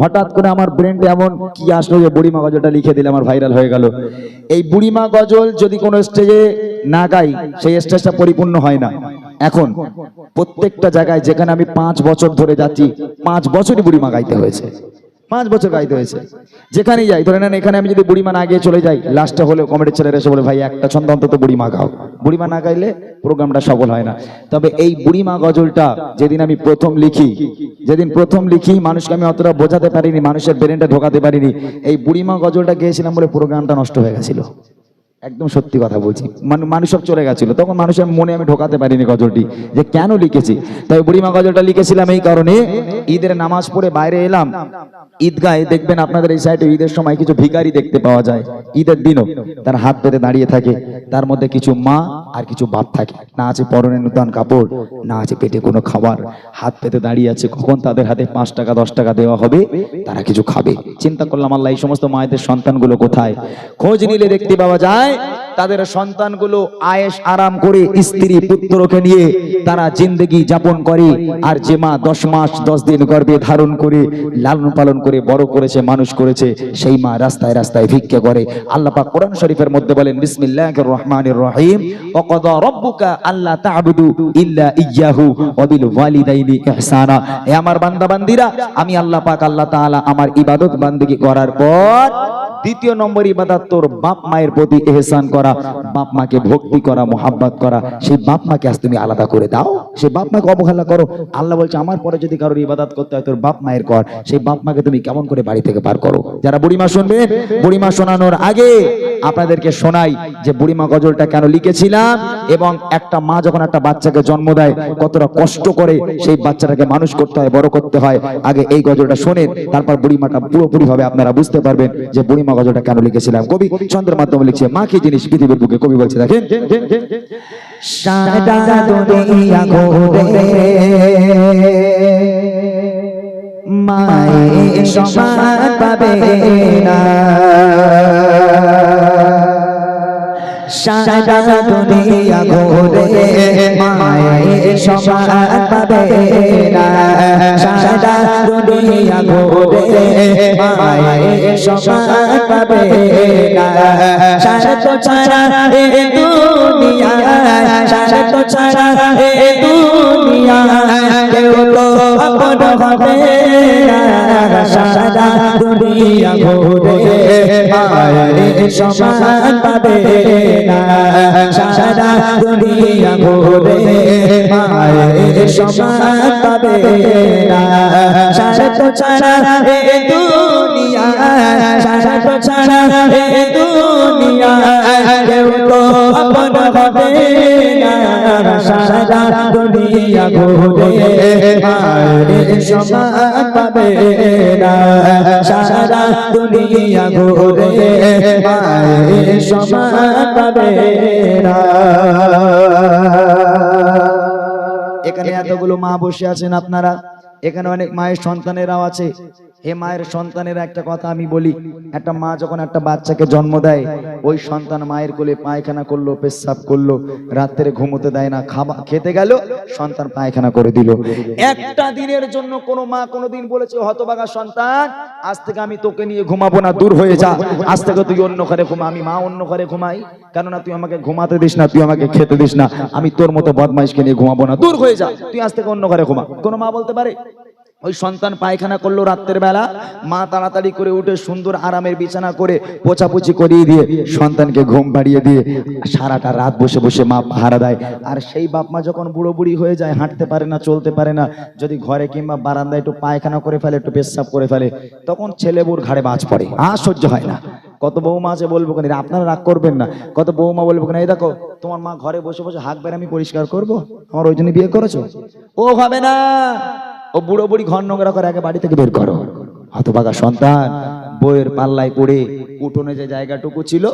হঠাৎ করে আমার ব্রেনটা এমন কি আসলো যে বুড়িমা গজলটা লিখে দিলে আমার ভাইরাল হয়ে গেল। এই বুড়িমা গজল যদি কোনো স্টেজে না গাই, সেই স্টেজটা পরিপূর্ণ হয় না। এখন প্রত্যেকটা জায়গায় যেখানে আমি পাঁচ বছর ধরে যাচ্ছি, পাঁচ বছরই বুড়িমা গাইতে হয়েছে। পাঁচ বছর গাইতে হয়েছে। যেখানেই যাই, ধরে নেন এখানে আমি যদি বুড়িমা না গিয়ে চলে যাই লাস্টে হলে কমেডির ছেলেরা এসে বলে, ভাই, একটা ছন্দ অন্তত বুড়িমা গাও। বুড়িমা না গাইলে প্রোগ্রামটা সফল হয় না। তবে এই বুড়িমা গজলটা যেদিন আমি প্রথম লিখি, যেদিন প্রথম লিখি, মানুষকে আমি অতটা বোঝাতে পারিনি, মানুষের ব্রেনটা ঢোকাতে পারিনি, এই বুড়িমা গজলটা গিয়েছিলাম বলে প্রোগ্রামটা নষ্ট হয়ে গেছিল। একদম সত্যি কথা বলছি। মানু- মানুষ সব চলে গেছিল। তখন মানুষের মনে আমি ঢোকাতে পারিনি গজলটি, যে কেন লিখেছি। তাই বুড়িমা গজলটা লিখেছিলাম এই কারণে, ঈদের নামাজ পড়ে বাইরে এলাম। ঈদগাহে দেখবেন আপনাদের এই সাইডে ঈদের সময় কিছু ভিখারি দেখতে পাওয়া যায়। ঈদের দিনও তার হাত পেতে দাঁড়িয়ে থাকে। তার মধ্যে কিছু মা আর কিছু বাপ থাকে। না আছে পরনে নূতন কাপড়, না আছে পেটে কোনো খাবার। হাত পেতে দাঁড়িয়ে আছে, কখন তাদের হাতে পাঁচ টাকা, দশ টাকা দেওয়া হবে, তারা কিছু খাবে। চিন্তা করলাম, আল্লাহ, এই সমস্ত মায়েদের সন্তানগুলো কোথায়? খোঁজ নিলে দেখতে পাওয়া যায় তাদের সন্তানগুলো আয়েশ আরাম করে স্ত্রী পুত্রকে নিয়ে তারা জিন্দগি যাপন করে। আর যে মা দশ মাস, দশ দিন গর্ভে ধারণ করে, লালন পালন করে, বড় করেছে, মানুষ করেছে, সেই মা রাস্তায় রাস্তায় ভিক্ষা করে। আল্লাহ কোরআন শরীফের মধ্যে বলেন, বিসমিল্লাহির রহমানির রহিম। ওয়াকাদা আমার বান্দা বান্দিরা আমি আল্লাহ পাক আল্লাহ তাআলা আমার ইবাদত বান্দিগি করার পর দ্বিতীয় নম্বর ইবাদত, তোর বাপ মায়ের প্রতি এহসান করা, বাপ মাকে ভক্তি করা, মোহাব্বত করা, সেই বাপ মাকে আজ তুমি আলাদা করে দাও। সেই বাপ মাকে অবহেলা করো। আল্লাহ বলছে, আমার পরে যদি কারোর ইবাদত করতে হয়, তোর বাপ মায়ের কর। সেই বাপ মাকে তুমি কেমন করে বাড়ি থেকে পার করো? যারা বুড়িমা শুনবেন বুড়িমা শোনানোর আগে আপনাদেরকে শোনাই যে বুড়িমা গজলটা কেন লিখেছিলাম এবং একটা মা যখন একটা বাচ্চাকে জন্ম দেয়, কতটা কষ্ট করে সেই বাচ্চাটাকে মানুষ করতে হয়, বড় করতে হয়। আগে এই গজলটা শোনেন, তারপর বুড়িমাটা পুরোপুরি ভাবে আপনারা বুঝতে পারবেন যে বুড়িমা গজলটা কেন লিখেছিলাম? কবি চন্দ্রের মাধ্যমে লিখছে, মা কি জিনিস পৃথিবীর বুকে? কবি বলছে, দেখেন। মায়ের সমান পাবে না। সারা দুনিয়া ঘুরে মায়ের সমান পাবে না সারা দুনিয়া ঘুরে মায়ের সমান পাবে সারা ছাড়া এ দুনিয়া সারা ছাড়া এ দুনিয়া কেউ তো আপন হবে সারা দুনিয়া ঘুরে মায়ের সমান পাবে সারা দুনিয়া ঘুরে মায়ের সমান পাবে না। সারা তো ছাড়া এ দুনিয়া, সারা তো ছাড়া এ দুনিয়া, কেউ তো আপন হবে না। সারা দুনিয়া ঘুরে। সমান পাবে সারা দুনিয়া ঘুরে। সমান পাবে এখানে এতগুলো মা বসে আছেন আপনারা। এখানে অনেক মায়ের সন্তানেরাও আছে। হে মায়ের সন্তানের একটা কথা আমি বলি, একটা মা যখন একটা বাচ্চাকে জন্ম দেয়, ওই সন্তান মায়ের কোলে পায়খানা করল, পেশাব করল, রাত্রে ঘুমোতে দেয় না, খাবার খেতে গেল, সন্তান পায়খানা করে দিল। একটা দিনের জন্য কোনো মা কোনোদিন বলেছে হতবাগা সন্তান, আজ থেকে আমি তোকে নিয়ে ঘুমাবো না, দূর হয়ে যা। আজ থেকে তুই অন্য ঘরে ঘুমা, আমি মা অন্য ঘরে ঘুমাই। কেননা তুই আমাকে ঘুমাতে দিস না, তুই আমাকে খেতে দিস না। আমি তোর মতো বদমাইশকে নিয়ে ঘুমাবো না, দূর হয়ে যা। তুই আজ থেকে অন্য ঘরে ঘুমা। কোনো মা বলতে পারে? ওই সন্তান পায়খানা করল রাত্রের বেলা, মা তাড়াতাড়ি করে উঠে সুন্দর আরামের বিছানা করে পোছাপুছি করিয়ে দিয়ে সন্তানকে ঘুম পাড়িয়ে দিয়ে সারাটা রাত বসে বসে মা পাহারা দেয়। আর সেই বাপ মা যখন বুড়ো বুড়ি হয়ে যায়, হাঁটতে পারে না, চলতে পারে না, যদি ঘরে কিংবা বারান্দায় একটু পায়খানা করে ফেলে, একটু পেশাব করে ফেলে, তখন ছেলে ছেলেবুর ঘাড়ে বাজ পড়ে। আর সহ্য হয় না। কত বৌমা আছে বলব কেন আপনারা রাগ করবেন না। কত বৌমা বলব কেন, এই দেখো, তোমার মা ঘরে বসে বসে হাঁক বের আমি পরিষ্কার করব? আমার ওই জন্য বিয়ে করেছ? ও হবে না। ও বুড়ো বুড়ি ঘর নোংরা করে আগে বাড়ি থেকে বের করো। হতভাগা সন্তান, বইয়ের পাল্লায় পড়ে উঠোনে যে জায়গাটুকু ছিল,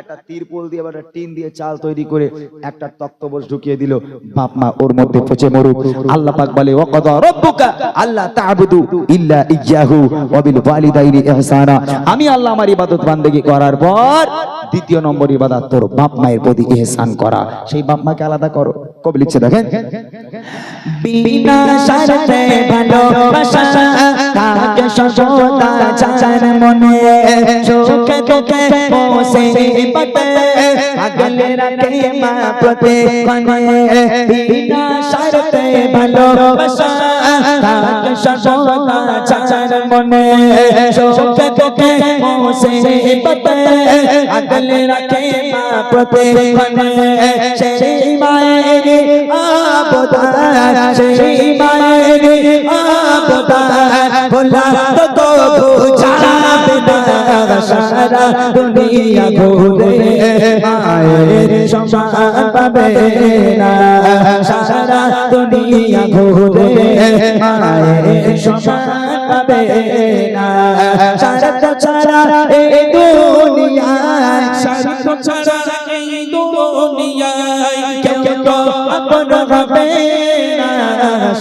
একটা তিরপল দিয়ে একটা টিন দিয়ে চাল তৈরি করে একটা তক্তবোস ঢুকিয়ে দিল। বাপ মা ওর মধ্যে পচে মরুক। আল্লাহ পাক বলে, ওয়াকাদা রাব্বুকা আল্লাহ তা'বুদু ইল্লা ইয়্যাহু ওয়া বিল ওয়ালিদাইনি ইহসানা। আমি আল্লাহ আমার ইবাদত বান্দেগি করার পর দ্বিতীয় নম্বর ইবাদত তোর বাপ মায়ের প্রতি ইহসান করা। সেই বাপ মাকে আলাদা করো। কবি লিখছে, দেখেন। বিনা যার মনে সুখে দুঃখে বসে পতে আগলে রাখে মা প্রতি কনে সেই মায়ের আবদা সেই মায়ের আবদা ভোলা তো বুঝাবে না সারা দুনিয়া ঘুরে মায়ের সমান পাবে না। সারা দুনিয়া ঘুরে মায়ের সমান পাবে না। সারা ছাড়া এই দুনিয়ায় স্বার্থ ছাড়া এই দুনিয়ায় কেউ তো আপন হবে না।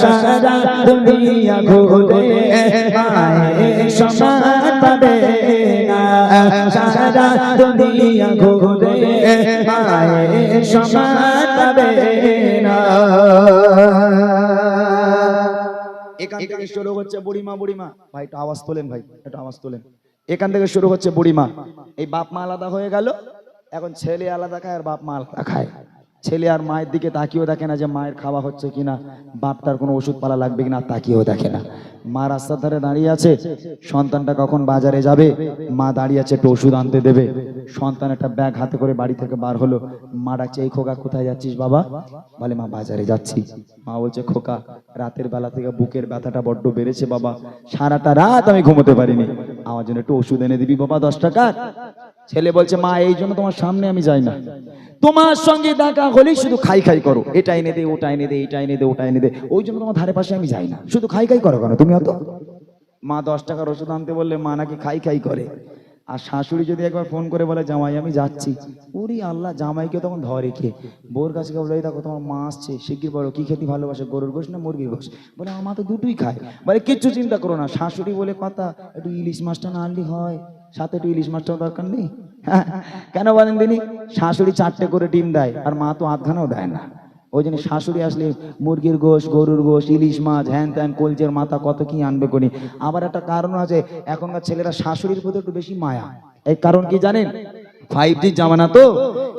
সারা দুনিয়া ঘুরে মায়ের সমান পাবে না। সারা দুনিয়া ঘুরে মায়ের সমান পাবে না। এখান থেকে শুরু হচ্ছে বুড়িমা বুড়িমা। ভাই একটু আওয়াজ তোলেন ভাই একটু আওয়াজ তোলেন। এখান থেকে শুরু হচ্ছে বুড়িমা। এই বাপ মা আলাদা হয়ে গেল। এখন ছেলে আলাদা খায় আর বাপ মা আলাদা খায়। ছেলে আর মায়ের দিকে তাকিয়েও দেখে না যে মায়ের খাওয়া হচ্ছে কিনা, বাপটার কোনো ওষুধ পালা লাগবে কিনা তাকিয়েও দেখে না। মা রাস্তার ধারে দাঁড়িয়ে আছে, সন্তানটা কখন বাজারে যাবে, মা দাঁড়িয়ে আছে একটু ওষুধ আনতে দেবে। সন্তান একটা ব্যাগ হাতে করে বাড়ি থেকে বার হলো। মা ডাকছে, এই খোকা, কোথায় যাচ্ছিস বাবা? বলে, মা, বাজারে যাচ্ছি। মা বলছে, খোকা, রাতের বেলা থেকে বুকের ব্যথাটা বড্ড বেড়েছে বাবা। সারাটা রাত আমি ঘুমোতে পারিনি। আমার জন্য একটু ওষুধ এনে দিবি বাবা, দশ টাকার ছেলে বলছে, মা, এই জন্য তোমার সামনে আমি যাই না। তোমার সঙ্গে দেখা হলেই শুধু খাই খাই করো। এটা এনে দে, ওটা এনে দে, এটা এনে দে, ওটা এনে দে। ওই জন্য তোমার ধারে পাশে আমি যাই না। শুধু খাই খাই করো কেন? তুমি অত? মা দশ টাকার ওষুধ আনতে বললে, মা নাকি খাই খাই করে। আর শাশুড়ি যদি একবার ফোন করে বলে, জামাই, আমি যাচ্ছি। ওরে আল্লাহ, জামাইকে তখন ধরে কে বোর কাছে বলে দেখো, তোমার মা আসছে, শিগগির বলো, কি খেতে ভালোবাসে? গরুর গোশ না মুরগির গোশ? বলে, আমার তো দুটোই খায়। বলে, কিচ্ছু চিন্তা করো না। শাশুড়ি বলে, কথা, একটু ইলিশ মাছটা না আনলি হয়। সাথে একটু ইলিশ মাছটাও দরকার নেই? হ্যাঁ, কেন বলেন তিনি শাশুড়ি চারটে করে ডিম দেয় আর মা তো আধখানাও দেয় না। ওই জন্য শাশুড়ি আসলে মুরগির গোশ গরুর গোশ ইলিশ মাছ হ্যান ত্যান কলচের মাথা কত কি আনবে কোনি আবার একটা কারণ আছে এখনকার ছেলেরা শাশুড়ির প্রতি একটু বেশি মায়া। এই কারণ কি জানেন? ফাইভ জি জামানা তো?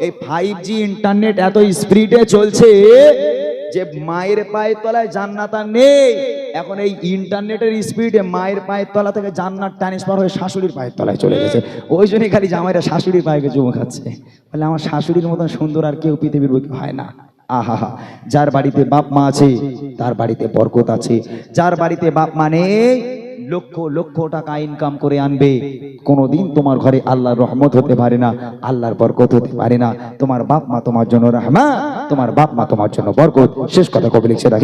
এই ফাইভ জি ইন্টারনেট এত স্পিডে চলছে যে মায়ের পায়ের তলায় জান্নাত নেই। এখন এই ইন্টারনেটের স্পিডে মায়ের পায়ের তলা থেকে জান্নাত ট্রান্সফার হয়ে শাশুড়ির পায়ের তলায় চলে গেছে। ওই জন্যই খালি জামাইরা শাশুড়ির পায়ে চুমু খাচ্ছে। বলে আমার শাশুড়ির মতন সুন্দর আর কেউ পৃথিবীর বুকে হয় না। আহা যার বাড়িতে বাপ মা আছে, তার বাড়িতে বরকত আছে। যার বাড়িতে বাপ মা নেই লক্ষ লক্ষ টাকা ইনকাম করে আনবে। কোনোদিন তোমার ঘরে আল্লাহর রহমত হতে পারে না, আল্লাহর বরকত হতে পারে না। তোমার বাপ মা তোমার জন্য রহমা তোমার বাপ মা তোমার জন্য বরকত। শেষ কথা কবি লিখছে দুঃখ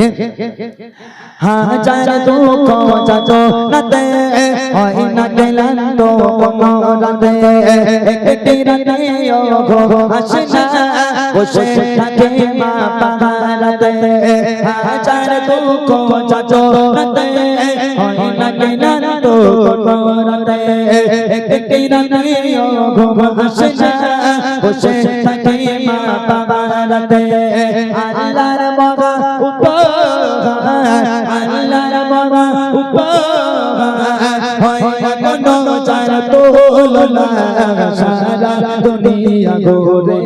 হাজার দুঃখ যত রাতে না গেলাম তো কোনো রাতে একটি রাতে ঘো আসে না বসে থাকে মা পাহারাতে আল্লাহর মগা উপহার আল্লাহর মগা উপহার হয় কোনো চার তোলনা সারা দুনিয়া ঘুরে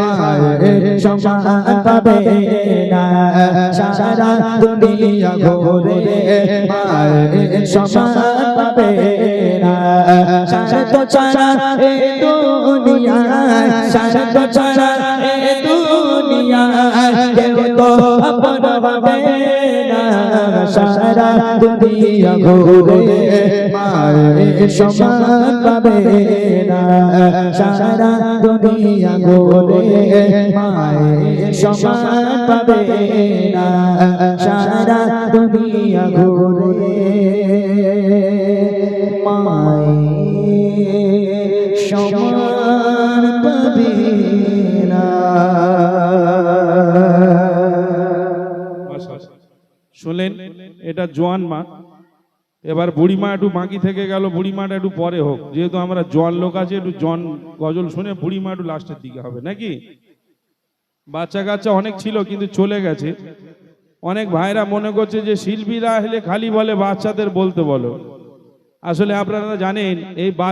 মায়ের সমান পাবে না। সারা দুনিয়া ঘুরে মায়ের সমান পাবে না। সারা তো ছাড়া এ দুনিয়ায়, সারা তো ছাড়া এ দুনিয়ায় কেউ তো আপন হবে না সারা দুনিয়া ঘুরে দুনিয়া দুনিয়া সমান পাবে শুনলেন, এটা জোয়ান মা। এবার বুড়িমা একটু বাকি থেকে গেল বুড়িমাটা একটু পরে হোক। যেহেতু আমরা জোয়ান লোক আছে, একটু জন গজল শুনে বুড়িমা একটু লাস্টের দিকে হবে, নাকি? বাচ্চা কাচ্চা অনেক ছিল, কিন্তু চলে গেছে। অনেক ভাইরা মনে করছে যে, শিল্পীরা হলে খালি বলে, বাচ্চাদের বলতে বলো। আসলে আপনারা জানেন, এই